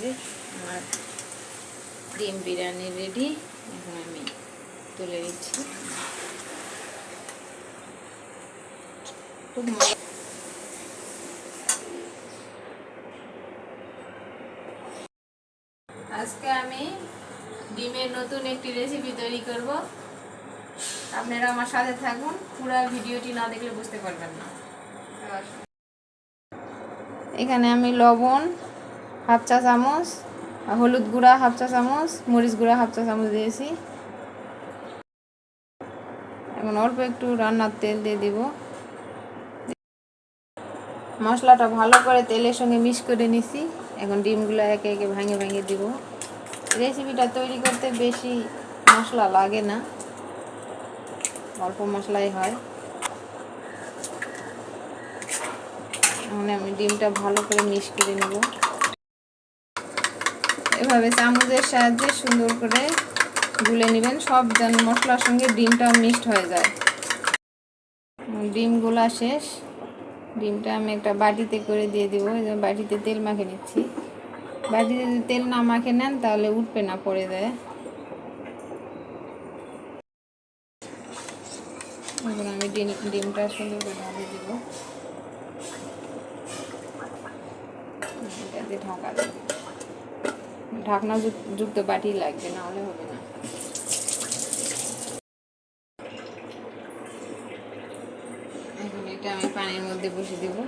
যে আমার ডিম বিরিয়ানি রেডি এখন আমি তুলে দিচ্ছি খুব আজকে আমি ডিমের নতুন একটি রেসিপি তৈরি করব। আপনারা আমার সাথে থাকুন, পুরো ভিডিওটি না দেখলে বুঝতে পারবেন না। এখানে আমি লবণ হাফ চা চামচ, হলুদ গুঁড়া হাফ চা চামচ, মরিচ গুঁড়া হাফ চা চামচ দিয়েছি। এখন অল্প একটু রান্নার তেল দিয়ে দিব। মশলাটা ভালো করে তেলের সঙ্গে মিক্স করে নিছি। এখন ডিমগুলো একে একে ভাঙে ভাঙে দিব। রেসিপিটা তৈরি করতে বেশি মশলা লাগে না, অল্প মশলাই হয়। এখন আমি ডিমটা ভালো করে মিক্স করে নেব। এভাবে চামচের সাহায্যে সুন্দর করে গুলে নেবেন। সব যেন মশলার সঙ্গে ডিমটা মিক্সড হয়ে যায়। ডিম গোলা শেষ। ডিমটা আমি একটা বাটিতে করে দিয়ে দেবো। বাটিতে তেল মাখে নিচ্ছি। বাটিতে যদি তেল না মাখে নেন, তাহলে উঠবে না, পড়ে যায়। এখন আমি ডিম, ডিমটা সুন্দর করে ঢালে দেবো। ঢাকা দেব। ঢাকনা যুক- যুক্ত বাটি লাগবে না হলে হবে না। এখন এটা আমি পানির মধ্যে বসে দিব।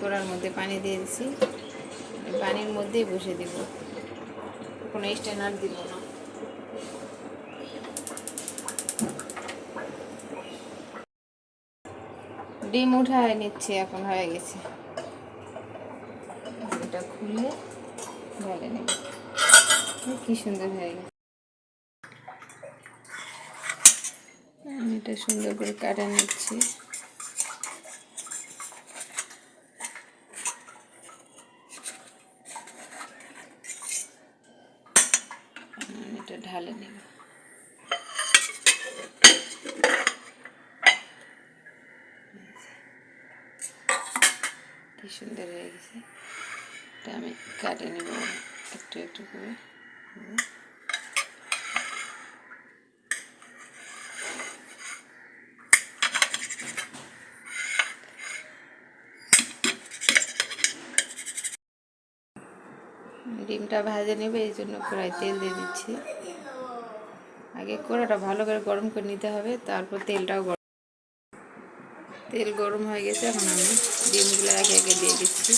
কড়ার মধ্যে পানি দিয়ে দিছি। পানির মধ্যেই বসে দিব। কোনো স্ট্যান্ডার্ড দিব না। ডিম উঠায় নিচ্ছে, এখন হয়ে গেছে। এটা খুলে ঢেলে নেব কি সুন্দর হয়ে গেছে। আমি এটা সুন্দর করে কাটা নিচ্ছি। এটা ঢালে নেব। কি সুন্দর হয়ে গেছে। এটা আমি কাটে নেব একটু একটু করে। ডিমটা ভাজে নেবে, এই জন্য কড়াই তেল দিয়ে দিচ্ছি। আগে কড়াটা ভালো করে গরম করে নিতে হবে, তারপর তেলটাও গরম। তেল গরম হয়ে গেছে, এখন আমি ডিমগুলো একে একে দিয়ে দিচ্ছি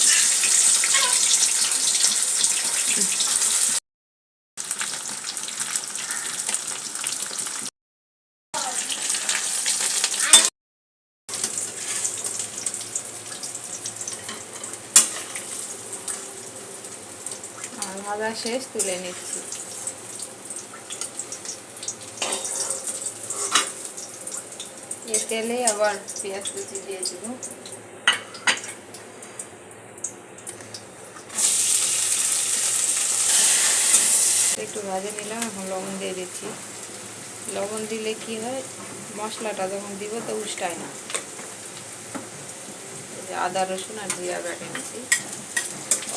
আর ভাজা শেষ, তুলে নিচ্ছি। এ তেলে আবার পেঁয়াজ কুচি দিয়ে দিব। একটু ভাজে নিলাম, এখন লবণ দিয়ে দিচ্ছি। লবণ দিলে কি হয়, মশলাটা যখন দিব তো উষ্টায় না। আদা, রসুন আর জিরা বেটে নিচ্ছি।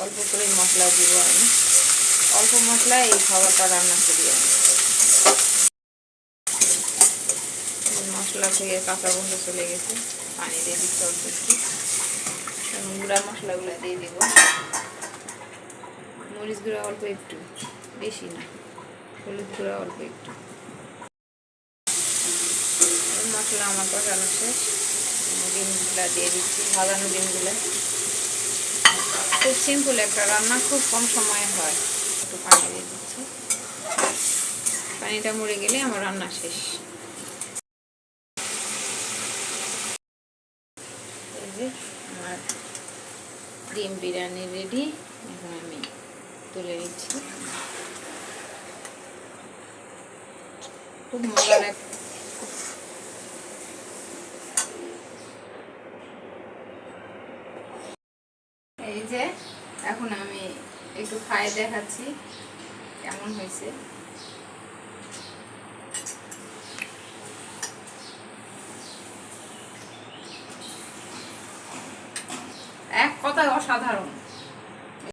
অল্প করে মশলা দিব আমি। অল্প মশলায় এই খাবারটা রান্না করি আমি। মশলা থেকে কাঁচা গন্ধ চলে গেছে, পানি দিয়ে দিচ্ছি অল্প একটু। গুঁড়া মশলাগুলো দিয়ে দিব। মরিচ গুঁড়া অল্প একটু, বেশি না। হলুদ গুঁড়া অল্প একটু। মশলা আমার কষানো শেষ। ডিমগুলা দিয়ে দিচ্ছি, ভাজানো ডিমগুলো। খুব সিম্পল একটা রান্না, খুব কম সময়ে হয়। একটু পানি দিয়ে দিচ্ছি। পানিটা মরে গেলে আমার রান্না শেষ। আমার ডিম বিরিয়ানি রেডি এখন আমি তুলে দিচ্ছি খুব মজার এক এই যে এখন আমি একটু খাই দেখাচ্ছি কেমন হয়েছে। এক কথায় অসাধারণ।